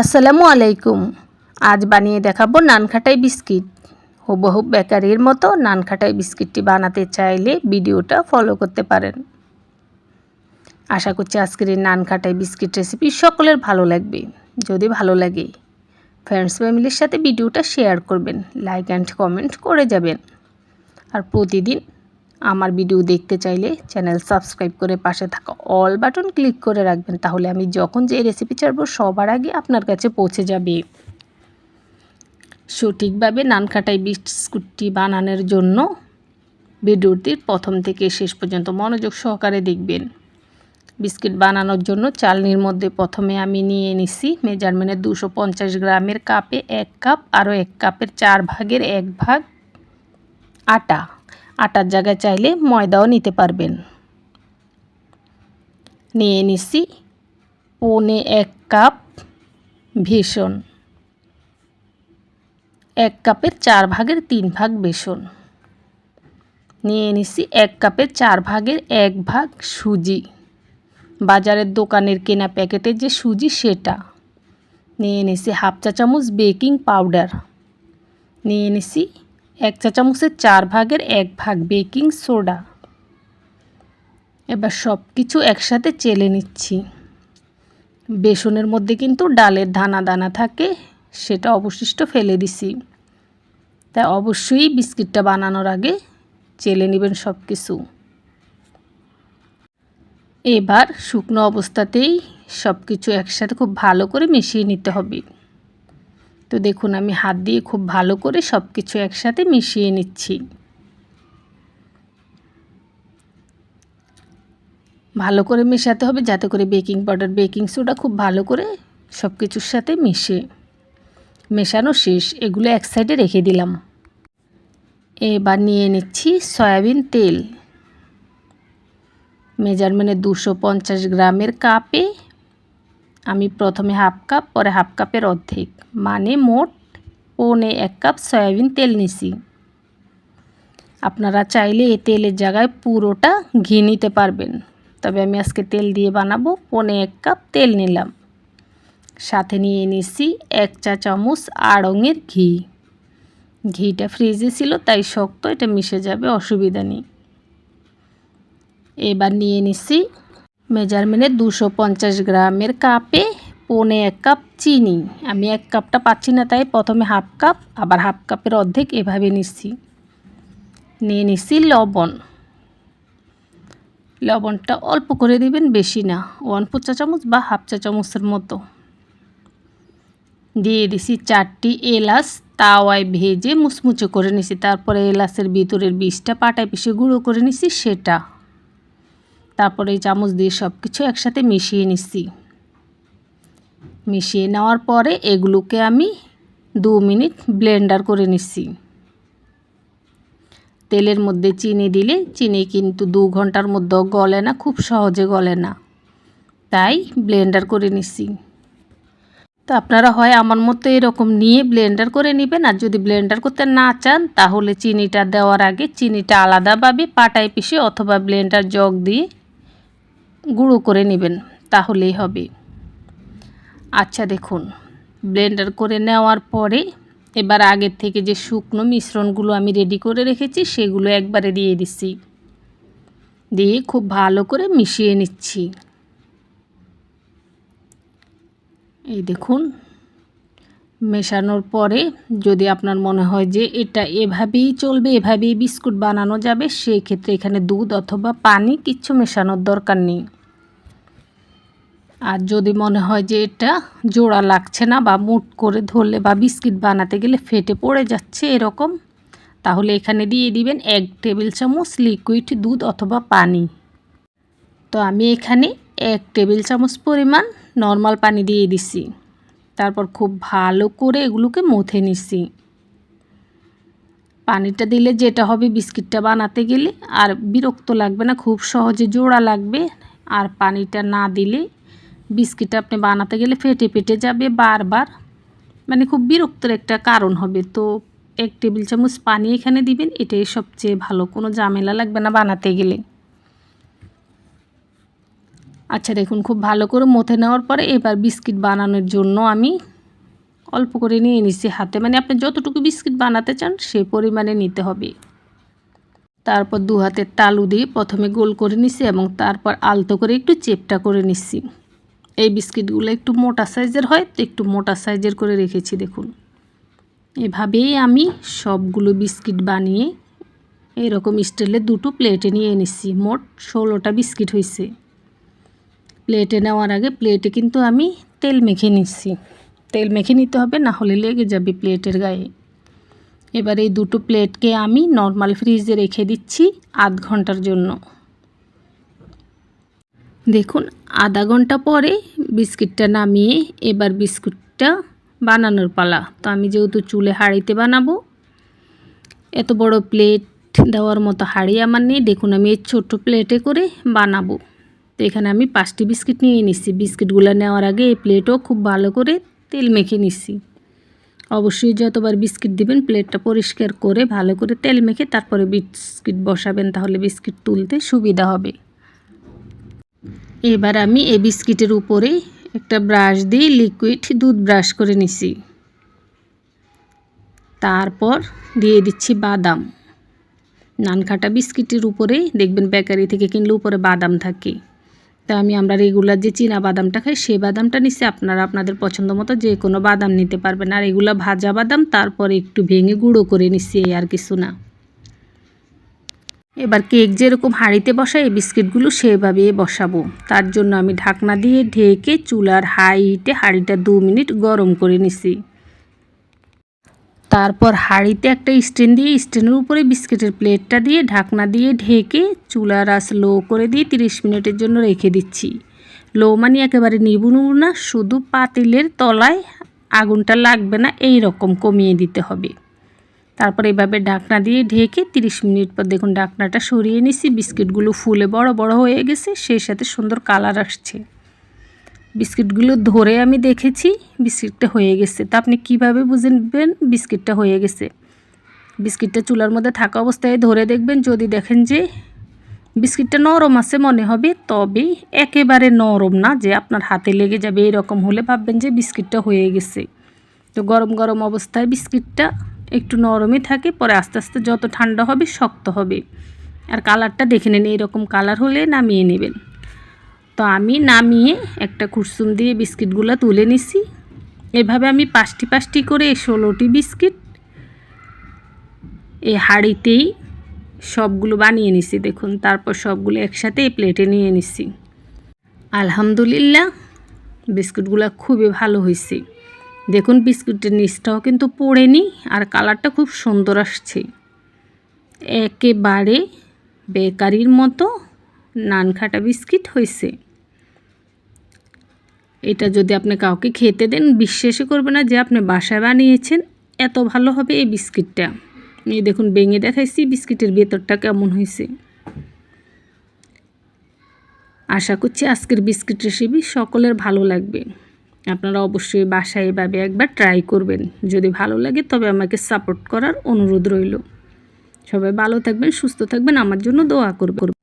আসসালামু আলাইকুম। আজ বানিয়ে দেখাবো নানখাটাই বিস্কিট। হুবহু বেকারির মতো নানখাটাই বিস্কিটটি বানাতে চাইলে ভিডিওটা ফলো করতে পারেন। আশা করছি আজকের এই নানখাটাই বিস্কিট রেসিপি সকলের ভালো লাগবে। যদি ভালো লাগে ফ্রেন্ডস ফ্যামিলির সাথে ভিডিওটা শেয়ার করবেন লাইক অ্যান্ড কমেন্ট করে যাবেন। আর প্রতিদিন আমার ভিডিও দেখতে চাইলে চ্যানেল সাবস্ক্রাইব করে পাশে থাকা অল বাটন ক্লিক করে রাখবেন, তাহলে আমি যখন যে রেসিপি ছাড়বো সবার আগে আপনার কাছে পৌঁছে যাবে। সঠিকভাবে নানকাটাই বিস্কুটটি বানানোর জন্য ভিডিওটির প্রথম থেকে শেষ পর্যন্ত মনোযোগ সহকারে দেখবেন। বিস্কিট বানানোর জন্য চালনির মধ্যে প্রথমে আমি নিয়ে নিছি মেজারমেন্টে দুশো পঞ্চাশ গ্রামের কাপে এক কাপ, আরও এক কাপের চার ভাগের এক ভাগ আটা। আটার জায়গায় চাইলে ময়দাও নিতে পারবেন। নিয়ে নিছি পৌনে এক কাপ ভেষণ। এক কাপের চার ভাগের তিন ভাগ বেসন। নিয়ে নিছি এক কাপের চার ভাগের এক ভাগ সুজি। বাজারের দোকানের কেনা প্যাকেটের যে সুজি সেটা। নিয়ে নিছি হাফ চা চামচ বেকিং পাউডার। নিয়ে নিছি এক চা চামচের চার ভাগের এক ভাগ বেকিং সোডা। এবার সব কিছু একসাথে চেলে নিচ্ছি। বেসনের মধ্যে কিন্তু ডালের দানা দানা থাকে, সেটা অবশিষ্ট ফেলে দিছি। তাই অবশ্যই বিস্কিটটা বানানোর আগে চেলে নেবেন সব কিছু এবার শুকনো অবস্থাতেই সব কিছু একসাথে খুব ভালো করে মিশিয়ে নিতে হবে। তো দেখুন, আমি হাত দিয়ে খুব ভালো করে সব কিছু একসাথে মিশিয়ে নিচ্ছি। ভালো করে মেশাতে হবে যাতে করে বেকিং পাউডার, বেকিং সোডা খুব ভালো করে সব কিছুর সাথে মিশে। মেশানো শেষ, এগুলো এক সাইডে রেখে দিলাম। এবার নিয়ে নিচ্ছি সয়াবিন তেল। মেজারমেন্টে দুশো পঞ্চাশ গ্রামের কাপে আমি প্রথমে হাফ কাপ, পরে হাফ কাপের অর্ধেক। মানে মোট পৌনে এক কাপ সয়াবিন তেল নিছি। আপনারা চাইলে এই তেলের জায়গায় পুরোটা ঘি নিতে পারবেন। তবে আমি আজকে তেল দিয়ে বানাবো। পৌনে এক কাপ তেল নিলাম। সাথে নিয়ে নিছি এক চা চামচ আড়ঙের ঘি। ঘিটা ফ্রিজে ছিল, তাই শক্ত, এটা মিশে যাবে, অসুবিধা নেই। এবার নিয়ে নিছি মেজারমেন্টে দুশো পঞ্চাশ গ্রামের কাপে পৌনে এক কাপ চিনি। আমি এক কাপটা পাচ্ছি না তাই প্রথমে হাফ কাপ, আবার হাফ কাপের অর্ধেক এভাবে নিচ্ছি। নিয়ে নিচ্ছি লবণ। লবণটা অল্প করে দিবেন, বেশি না। ওয়ান ফোর চা চামচ বা হাফ চা চামচের মতো। দিয়ে দিছি চারটি এলাচ, তাওয়ায় ভেজে মুচমুচে করে নিছি। তারপরে এলাচের ভিতরের বীজটা পাটায় পিষে গুঁড়ো করে নিছি সেটা। তারপরে এই চামচ দিয়ে সব কিছু একসাথে মিশিয়ে নিচ্ছি। মিশিয়ে নেওয়ার পরে এগুলোকে আমি দু মিনিট ব্লেন্ডার করে নিচ্ছি। তেলের মধ্যে চিনি দিলে চিনি কিন্তু দু ঘণ্টার মধ্যেও গলে না, খুব সহজে গলে না। তাই ব্লেন্ডার করে নিচ্ছি। তো আপনারা হয় আমার মতো এরকম নিয়ে ব্লেন্ডার করে নেবেন, আর যদি ব্লেন্ডার করতে না চান তাহলে চিনিটা দেওয়ার আগে চিনিটা আলাদাভাবে পাটায় পিষে অথবা ব্লেন্ডার জগ দিয়ে গুঁড়ো করে নেবেন, তাহলেই হবে। আচ্ছা দেখুন, ব্লেন্ডার করে নেওয়ার পরে এবার আগের থেকে যে শুকনো মিশ্রণগুলো আমি রেডি করে রেখেছি, সেগুলো একবারে দিয়ে দিচ্ছি। দিয়ে খুব ভালো করে মিশিয়ে নিচ্ছি। এই দেখুন, মেশানোর পরে যদি আপনার মনে হয় যে এটা এভাবেই চলবে, এভাবেই বিস্কুট বানানো যাবে, সেই ক্ষেত্রে এখানে দুধ অথবা পানি, কিচ্ছু মেশানোর দরকার নেই। আর যদি মনে হয় যে এটা জোড়া লাগছে না বা মুট করে ধরলে বা বিস্কিট বানাতে গেলে ফেটে পড়ে যাচ্ছে এরকম, তাহলে এখানে দিয়ে দিবেন এক টেবিল চামচ লিকুইড দুধ অথবা পানি। তো আমি এখানে এক টেবিল চামচ পরিমাণ নর্মাল পানি দিয়ে দিছি। তারপর খুব ভালো করে এগুলোকে মথে নিছি। পানিটা দিলে যেটা হবে বিস্কিটটা বানাতে গেলে আর বিরক্ত লাগবে না, খুব সহজে জোড়া লাগবে। আর পানিটা না দিলে বিস্কিট আপনি বানাতে গেলে ফেটে ফেটে যাবে বারবার। মানে খুব বিরক্তর একটা কারণ হবে। তো এক টেবিল চামচ পানি এখানে দিবেন, এটাই সবচেয়ে ভালো। কোনো ঝামেলা লাগবে না বানাতে গেলে। আচ্ছা দেখুন, খুব ভালো করে মথে নেওয়ার পরে এবার বিস্কিট বানানোর জন্য আমি অল্প করে নিয়ে নিচ্ছি হাতে। মানে আপনি যতটুকু বিস্কিট বানাতে চান সেই পরিমাণে নিতে হবে। তারপর দু হাতের তালু দিয়ে প্রথমে গোল করে নিচ্ছি এবং তারপর আলতো করে একটু চেপটা করে নিচ্ছি এই বিস্কিটগুলো একটু মোটা সাইজের হয়, তো একটু মোটা সাইজের করে রেখেছি, দেখুন। এভাবেই আমি সবগুলো বিস্কিট বানিয়ে এরকম স্টিলের দুটো প্লেটে নিয়ে নিচ্ছি মোট ষোলোটা বিস্কিট হয়েছে প্লেটে নেওয়ার আগে প্লেটে কিন্তু আমি তেল মেখে নিচ্ছি তেল মেখে নিতে হবে, না হলে লেগে যাবে প্লেটের গায়ে। এবার এই দুটো প্লেটকে আমি নর্মাল ফ্রিজে রেখে দিচ্ছি আধ ঘণ্টার জন্য। দেখুন, আধা ঘণ্টা পরে বিস্কিটটা নামিয়ে এবার বিস্কুটটা বানানোর পালা। তো আমি যেহেতু চুলে হাঁড়িতে বানাবো, এত বড় প্লেট দেওয়ার মতো হাঁড়ি আমার নেই। দেখুন, আমি এই ছোট্ট প্লেটে করে বানাবো। তো এখানে আমি পাঁচটি বিস্কিট নিয়ে নিচ্ছি। বিস্কিটগুলো নেওয়ার আগে এই প্লেটও খুব ভালো করে তেল মেখে নিচ্ছি। অবশ্যই যতবার বিস্কিট দিবেন, প্লেটটা পরিষ্কার করে ভালো করে তেল মেখে তারপরে বিস্কিট বসাবেন, তাহলে বিস্কিট তুলতে সুবিধা হবে। এবার আমি এই বিস্কিটের উপরে একটা ব্রাশ দিয়ে লিকুইড দুধ ব্রাশ করে নিছি। তারপর দিয়ে দিচ্ছি বাদাম। নানখাটা বিস্কিটের উপরে, দেখবেন বেকারি থেকে কিনলে উপরে বাদাম থাকে। তা আমি আমরা রেগুলার যে চীনা বাদামটা খাই সেই বাদামটা নিচ্ছি আপনারা আপনাদের পছন্দ মতো যে কোনো বাদাম নিতে পারবেন। আর এগুলো ভাজা বাদাম, তারপরে একটু ভেঙে গুঁড়ো করে নিচ্ছি আর কিছু না। এবার কেক যেরকম হাঁড়িতে বসাই, এই বিস্কিটগুলো সেভাবে বসাবো। তার জন্য আমি ঢাকনা দিয়ে ঢেকে চুলার হাই হিটে হাঁড়িটা দু মিনিট গরম করে নিছি। তারপর হাঁড়িতে একটা স্ট্যান্ড দিয়ে, স্ট্যান্ডের উপরে বিস্কিটের প্লেটটা দিয়ে ঢাকনা দিয়ে ঢেকে চুলার আস লো করে দিয়ে তিরিশ মিনিটের জন্য রেখে দিচ্ছি। লো মানে একেবারে নিবু নিবু না, শুধু পাতিলের তলায় আগুনটা লাগবে না এই রকম কমিয়ে দিতে হবে। তারপর এভাবে ঢাকনা দিয়ে ঢেকে তিরিশ মিনিট পর দেখুন ঢাকনাটা সরিয়ে নিছি। বিস্কিটগুলো ফুলে বড় বড় হয়ে গেছে, সেই সাথে সুন্দর কালার আসছে। বিস্কিটগুলো ধরে আমি দেখেছি, বিস্কিটটা হয়ে গেছে। তা আপনি কীভাবে বুঝবেন বিস্কিটটা হয়ে গেছে? বিস্কিটটা চুলার মধ্যে থাকা অবস্থায় ধরে দেখবেন, যদি দেখেন যে বিস্কিটটা নরম আছে মনে হবে, তবে একেবারে নরম না, যে আপনার হাতে লেগে যাবে, এরকম হলে ভাববেন যে বিস্কিটটা হয়ে গেছে। তো গরম গরম অবস্থায় বিস্কিটটা একটু নরমই থাকে, পরে আস্তে আস্তে যত ঠান্ডা হবে শক্ত হবে। আর কালারটা দেখে নেন এরকম কালার হলে নামিয়ে নেবেন। তো আমি নামিয়ে একটা কুরসুম দিয়ে বিস্কিটগুলো তুলে নিছি। এভাবে আমি পাঁচটি পাঁচটি করে ষোলোটি বিস্কিট এই হাঁড়িতেই সবগুলো বানিয়ে নিছি, দেখুন, তারপর সবগুলো একসাথে এই প্লেটে নিয়ে নিছি। আলহামদুলিল্লাহ, বিস্কুটগুলো খুবই ভালো হয়েছে। দেখুন বিস্কুটের নিচটাও কিন্তু পড়েনি আর কালারটা খুব সুন্দর আসছে। একেবারে বেকারির মতো নানখাটা বিস্কিট হয়েছে। এটা যদি আপনি কাউকে খেতে দেন, বিশ্বাসই করবে না যে আপনি বাসায় বানিয়েছেন, এত ভালো হবে এই বিস্কিটটা। এই দেখুন, ভেঙে দেখাইছি, বিস্কিটের ভেতরটা কেমন হয়েছে। আশা করছি আজকের বিস্কিট রেসিপি সকলের ভালো লাগবে। আপনারা অবশ্যই বাসায় এভাবে একবার ট্রাই করবেন। যদি ভালো লাগে তবে আমাকে সাপোর্ট করার অনুরোধ রইল। সবাই ভালো থাকবেন, সুস্থ থাকবেন, আমার জন্য দোয়া করবেন